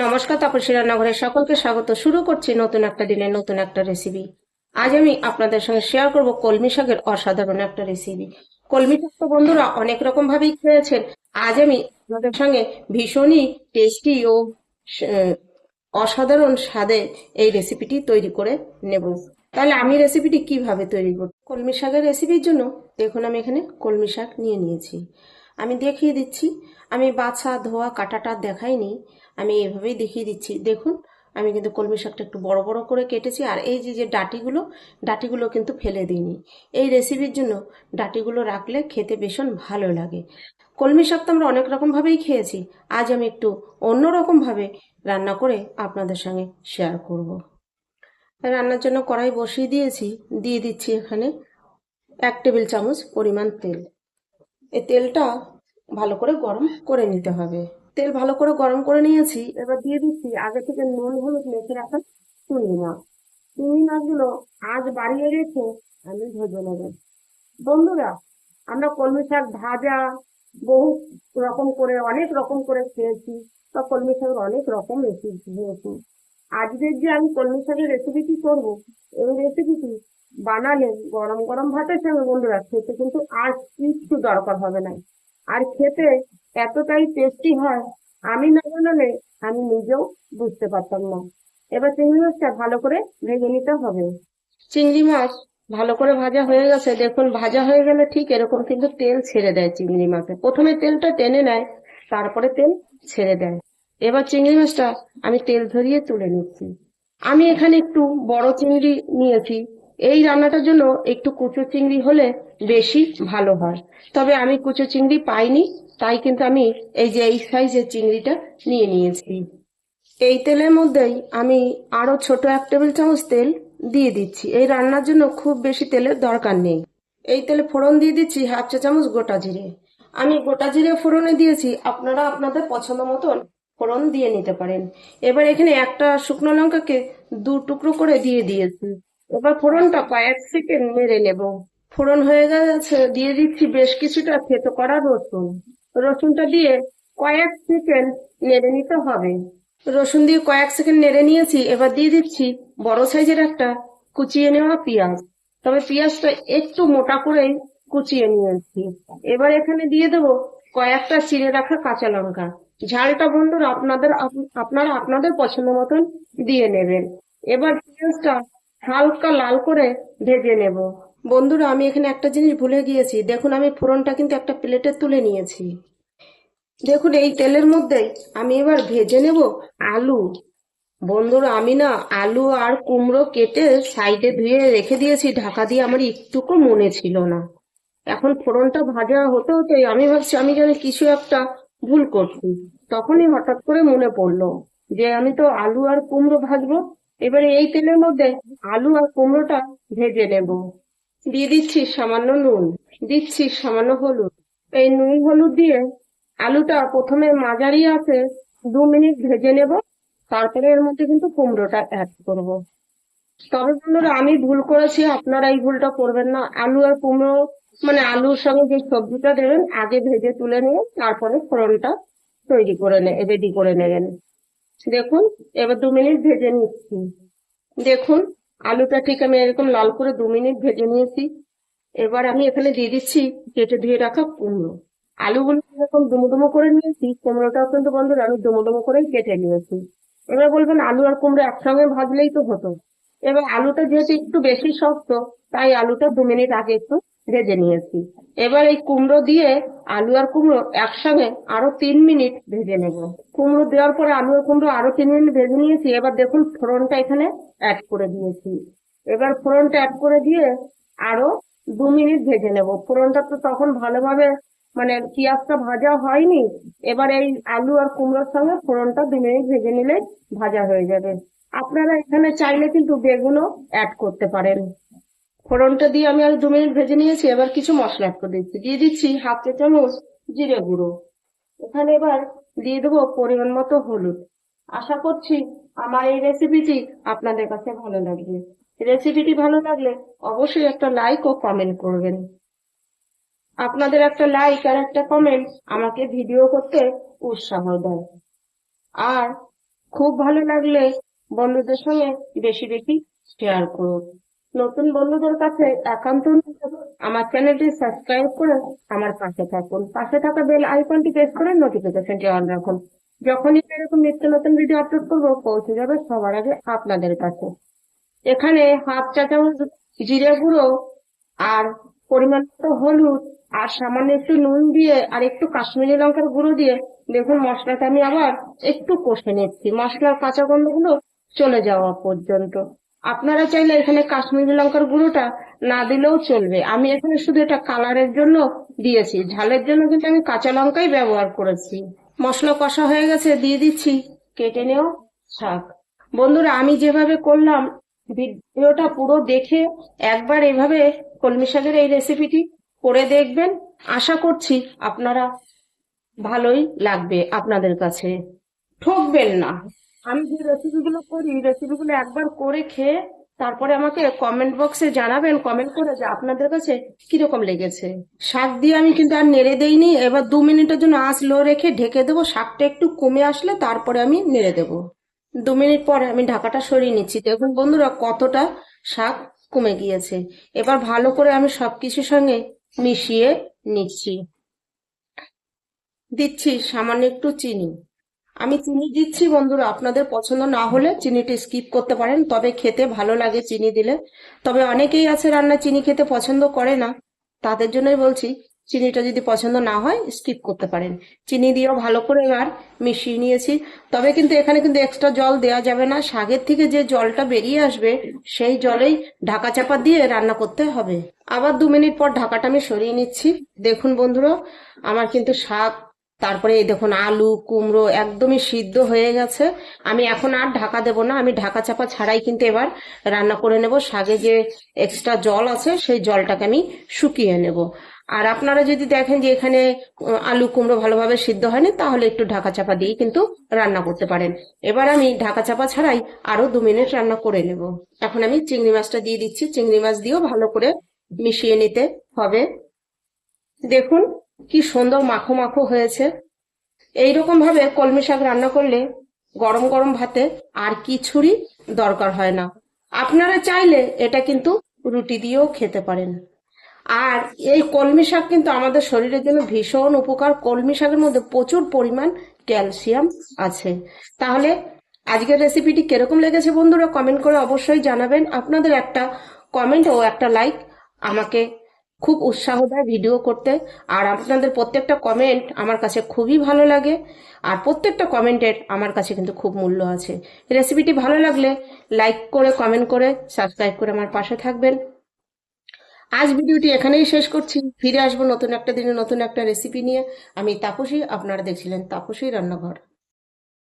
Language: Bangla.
নমস্কার তাপসী রান্নাঘরে সকলকে স্বাগত। শুরু করছি নতুন একটা দিনের নতুন একটা রেসিপি আজ আমি আপনাদের সঙ্গে শেয়ার করব কলমি শাকের অসাধারণ একটা রেসিপি কলমি শাক তো বন্ধুরা অনেক রকম ভাবেই খেয়েছেন। আজ আমি আপনাদের সঙ্গে ভীষণই টেস্টি ও অসাধারণ স্বাদে এই রেসিপিটি তৈরি করে নেব। তাহলে আমি রেসিপিটি কীভাবে তৈরি করব? কলমি শাকের রেসিপির জন্য দেখুন আমি এখানে কলমি শাক নিয়ে নিয়েছি। আমি দেখিয়ে দিচ্ছি। আমি বাছা ধোয়া কাটাটা দেখাইনি। আমি এভাবেই দেখিয়ে দিচ্ছি। দেখুন, আমি কিন্তু কলমি শাকটা একটু বড় বড় করে কেটেছি আর এই যে যে ডাটিগুলো ডাটিগুলো কিন্তু ফেলে দিইনি। এই রেসিপির জন্য ডাটিগুলো রাখলে খেতে ভীষণ ভালো লাগে। কলমি শাক তো আমরা অনেক রকমভাবেই খেয়েছি। আজ আমি একটু অন্য রকমভাবে রান্না করে আপনাদের সঙ্গে শেয়ার করব। রান্নার জন্য কড়াই বসিয়ে দিয়েছি। দিয়ে দিচ্ছি এখানে এক টেবিল চামচ পরিমাণ তেল। এই তেলটা ভালো করে গরম করে নিতে হবে। তেল ভালো করে গরম করে নিয়েছি, এবার দিয়ে দিচ্ছি আগে থেকে নুন, হলুদ মেখে রাখা চিংড়ি মাছ। চিংড়ি মাছগুলো আজ বাড়িয়ে রেখে আমি ভেজে নেব। বন্ধুরা, আমরা কলমি শাক ভাজা বহু রকম করে, অনেক রকম করে খেয়েছি বা কলমি শাকের অনেক রকম রেসিপি খেয়েছি আজকের যে আমি কলমি শাকের রেসিপিটি করব, এই রেসিপিটি বানালে গরম গরম ভাতের সঙ্গে বন্ধুরা, খেতে কিন্তু আর কিচ্ছু দরকার হবে না। আর খেতে এতটাই টেস্টি হয়, আমি না বানালে আমি নিজেও বুঝতে পারতাম না। এবার চিংড়ি মাছটা ভালো করে ভেজে নিতে হবে। চিংড়ি মাছ ভালো করে ভাজা হয়ে গেছে, দেখুন ভাজা হয়ে গেলে ঠিক এরকম কিন্তু তেল ছেড়ে দেয় চিংড়ি মাছে। প্রথমে তেলটা টেনে নেয়, তারপরে তেল ছেড়ে দেয়। এবার চিংড়ি মাছটা আমি তেল ধরিয়ে তুলে নিচ্ছি। আমি এখানে একটু বড় চিংড়ি নিয়েছি এই রান্নাটার জন্য একটু কুচো চিংড়ি হলে বেশি ভালো হয়। তবে আমি কুচো চিংড়ি পাইনি, তাই কিন্তু আমি এই যে এই সাইজের চিংড়িটা নিয়ে নিয়েছি। এই তেলের মধ্যেই আমি আরও ছোট এক টেবিল চামচ তেল দিয়ে দিচ্ছি। এই রান্নার জন্য খুব বেশি তেলের দরকার নেই। এই তেলে ফোড়ন দিয়ে দিচ্ছি হাফ চা চামচ গোটা জিরে। আমি গোটা জিরে ফোড়নে দিয়েছি, আপনারা আপনাদের পছন্দ মতন ফোড়ন দিয়ে নিতে পারেন। এবার এখানে একটা শুকনো লঙ্কাকে দু টুকরো করে দিয়ে দিয়েছি। এবার ফোড়নটা কয়েক সেকেন্ড মেরে নেব। ফোড়ন হয়ে গেছে, দিয়ে দিচ্ছি বেশ কিছুটা থেতো করা রসুন। রসুনটা দিয়ে কয়েক সেকেন্ড নেড়ে নিতে হবে। রসুন দিয়ে কয়েক সেকেন্ড নেড়ে নিয়েছি, এবার দিয়ে দিচ্ছি বড় সাইজের একটা কুচিয়ে নেওয়া পেঁয়াজ। তবে পেঁয়াজটা একটু মোটা করেই কুচিয়ে নিয়েছি। এবার এখানে দিয়ে দেবো কয়েকটা চিড়ে রাখা কাঁচা লঙ্কা। ঝালটা বন্ধুরা আপনাদের আপ- আপনারা আপনাদের পছন্দ মতন দিয়ে নেবেন। এবার পেঁয়াজটা হালকা লাল করে ভেজে নেব। বন্ধুরা, আমি এখানে একটা জিনিস ভুলে গিয়েছি। দেখুন, আমি ফোড়নটা কিন্তু একটা প্লেটে তুলে নিয়েছি। দেখুন, এই তেলের মধ্যে আমি এবার ভেজে নেব আলু। বন্ধুরা, আমি না আলু আর কুমড়ো কেটে সাইডে ধুয়ে রেখে দিয়েছি। ঢাকা দিয়ে আমার একটুকু মনে ছিল না। এখন ফোড়নটা ভাজা হতে হতে আমি ভাবছি, আমি যেন কিছু একটা ভুল করছি। তখনই হঠাৎ করে মনে পড়ল যে, আমি তো আলু আর কুমড়ো ভাজবো এবারে এই তেলের মধ্যে আলু আর কুমড়োটা ভেজে নেব। দিয়ে দিচ্ছি সামান্য নুন, দিচ্ছি সামান্য হলুদ। এই নুন হলুদ দিয়ে আলুটা প্রথমে মাঝারি আছে, দু মিনিট ভেজে নেব, তারপরে এর মধ্যে কিন্তু কুমড়োটা অ্যাড করব। তবে বন্ধুরা, আমি ভুল করেছি, আপনারা এই ভুলটা করবেন না। আলু আর কুমড়ো মানে আলুর সঙ্গে যে সবজিটা দেবেন, আগে ভেজে তুলে নিয়ে তারপরে ফোড়নটা তৈরি করে নে রেডি করে নেবেন। দেখুন, এবার দু মিনিট ভেজে নিচ্ছি। দেখুন, আলুটা ঠিক আমি এরকম লাল করে দু মিনিট ভেজে নিয়েছি। এবার আমি এখানে দিয়ে দিচ্ছি কেটে ধুয়ে রাখা কুমড়ো। আলুগুলো এরকম ডুমো করে নিয়েছি, কুমড়োটাও কিন্তু বন্ধুরা আমি ডুমো করেই কেটে নিয়েছি। এবার বলবেন, আলু আর কুমড়ো একসঙ্গে ভাজলেই তো হতো। এবার আলুটা যেহেতু একটু বেশি শক্ত তাই আলুটা দু মিনিট আগে একটু ভেজে নিয়েছি। এবার এই কুমড়ো দিয়ে আলু আর কুমড়ো একসঙ্গে আরও তিন মিনিট ভেজে নেব। কুমড়ো দেওয়ার পরে আলু আর কুমড়ো আরও তিন মিনিট ভেজে নিয়েছি। এবার দেখুন ফোড়নটা এখানে অ্যাড করে দিয়েছি। এবার ফোড়নটা অ্যাড করে দিয়ে আরও দু মিনিট ভেজে নেব। ফোড়নটা তো তখন ভালোভাবে মানে পেঁয়াজটা ভাজা হয়নি। এবার এই আলু আর কুমড়োর সঙ্গে ফোড়নটা দু মিনিট ভেজে নিলে ভাজা হয়ে যাবে। আপনারা এখানে চাইলে কিন্তু বেগুনও অ্যাড করতে পারেন। ফোড়নটা দিয়ে আমি আর দু মিনিট ভেজে নিয়েছি, এবার কিছু মশলা অ্যাড করে দিচ্ছি দিয়ে দিচ্ছি হাফ চা চামচ জিরে গুঁড়ো। এখানে এবার দিয়ে দেবো পরিমাণ মতো হলুদ। আশা করছি আমার এই রেসিপিটি আপনাদের কাছে ভালো লাগবে। রেসিপিটি ভালো লাগলে অবশ্যই একটা লাইক ও কমেন্ট করবেন। আপনাদের একটা লাইক আর একটা কমেন্ট আমাকে ভিডিও করতে উৎসাহ দেয়। আর খুব ভালো লাগলে বন্ধুদের সঙ্গে বেশি বেশি শেয়ার করুন। নতুন বন্ধুদের কাছে একান্ত আমার চ্যানেলটি সাবস্ক্রাইব করে আমার পাশে থাকুন। পাশে থাকা বেল আইকনটি প্রেস করে নোটিফিকেশনটি অন রাখুন। যখনই এরকম নিত্য নতুন ভিডিও আপলোড করব, পৌঁছে যাবে সবার আগে আপনাদের কাছে। এখানে হাফ চা চামচ জিরে গুঁড়ো আর পরিমাণ মতো হলুদ আর সামান্য একটু নুন দিয়ে আর একটু কাশ্মীরি লঙ্কার গুঁড়ো দিয়ে দেখুন মশলাটা আমি আবার একটু কষে নিচ্ছি। মশলার কাঁচা গন্ধগুলো চলে যাওয়া পর্যন্ত। আপনারা চাইলে এখানে কাশ্মীরি লঙ্কার গুঁড়োটা না দিলেও চলবে। আমি এখানে শুধু এটা কালারের জন্য দিয়েছি। ঝালের জন্য কিন্তু আমি কাঁচা লঙ্কাই ব্যবহার করেছি। মশলা কষা হয়ে গেছে, দিয়ে দিচ্ছি। কেটে নেও শাক। বন্ধুরা, আমি যেভাবে করলাম, ভিডিওটা পুরো দেখে একবার এভাবে কলমি শাকের এই রেসিপিটি করে দেখবেন। আশা করছি আপনারা ভালোই লাগবে আপনাদের কাছে। ঠকবেন না। আমি যে রেসিপিগুলো করি রেসিপিগুলো একবার করে খেয়ে তারপরে আমাকে কমেন্ট বক্সে জানাবেন কমেন্ট করে যে আপনাদের কাছে কীরকম লেগেছে। শাক দিয়ে আমি কিন্তু আর নেড়ে দেইনি, এবার দু মিনিটের জন্য আঁচ লো রেখে ঢেকে দেবো, শাকটা একটু কমে আসলে তারপরে আমি নেড়ে দেবো। দু মিনিট পরে আমি ঢাকাটা সরিয়ে নিচ্ছি, দেখুন বন্ধুরা কতটা শাক কমে গিয়েছে। এবার ভালো করে আমি সব কিছুর সঙ্গে মিশিয়ে নিচ্ছি। দিচ্ছি সামান্য একটু চিনি। আমি চিনি দিচ্ছি বন্ধুরা, আপনাদের পছন্দ না হলে চিনিটা স্কিপ করতে পারেন, তবে খেতে ভালো লাগে চিনি দিলে। তবে অনেকেই আছে রান্না চিনি খেতে পছন্দ করে না, তাদের জন্যই বলছি, চিনিটা যদি পছন্দ না হয় স্কিপ করতে পারেন। চিনি দিয়েও ভালো করে এবার মিশিয়ে নিয়েছি, তবে কিন্তু এখানে কিন্তু এক্সট্রা জল দেওয়া যাবে না শাকের থেকে যে জলটা বেরিয়ে আসবে, সেই জলেই ঢাকা চাপা দিয়ে রান্না করতে হবে। আবার দু মিনিট পর ঢাকাটা আমি সরিয়ে নিচ্ছি। দেখুন বন্ধুরা, আমার কিন্তু শাক তারপরে এই দেখুন আলু, কুমড়ো একদমই সিদ্ধ হয়ে গেছে। আমি এখন আর ঢাকা দেব না, আমি ঢাকা চাপা ছাড়াই কিন্তু এবার রান্না করে নেব। শাকে যে এক্সট্রা জল আছে, সেই জলটাকে আমি শুকিয়ে নেব। আর আপনারা যদি দেখেন যে এখানে আলু, কুমড়ো ভালোভাবে সিদ্ধ হয়নি, তাহলে একটু ঢাকা চাপা দিয়ে কিন্তু রান্না করতে পারেন। এবার আমি ঢাকা চাপা ছাড়াই আরও দু মিনিট রান্না করে নেব। এখন আমি চিংড়ি মাছটা দিয়ে দিচ্ছি। চিংড়ি মাছ দিয়েও ভালো করে মিশিয়ে নিতে হবে। দেখুন কি সুন্দর মাখো মাখো হয়েছে। এইরকম ভাবে কলমি শাক রান্না করলে গরম গরম ভাতে আর কিছুরই দরকার হয় না। আপনারা চাইলে এটা কিন্তু রুটি দিয়েও খেতে পারেন। আর এই কলমি শাক কিন্তু আমাদের শরীরের জন্য ভীষণ উপকার। কলমি শাকের মধ্যে প্রচুর পরিমাণ ক্যালসিয়াম আছে। তাহলে আজকের রেসিপিটি কীরকম লেগেছে বন্ধুরা কমেন্ট করে অবশ্যই জানাবেন। আপনাদের একটা কমেন্ট ও একটা লাইক আমাকে খুব উৎসাহ দেয় ভিডিও করতে। আর আপনাদের প্রত্যেকটা কমেন্ট আমার কাছে খুবই ভালো লাগে। আর প্রত্যেকটা কমেন্টের আমার কাছে কিন্তু খুব মূল্য আছে। রেসিপিটি ভালো লাগলে লাইক করে কমেন্ট করে সাবস্ক্রাইব করে আমার পাশে থাকবেন। আজ ভিডিওটি এখানেই শেষ করছি। ফিরে আসব নতুন একটা দিনে নতুন একটা রেসিপি নিয়ে। আমি তাপসী, আপনারা দেখছিলেন তাপসী রান্নাঘর।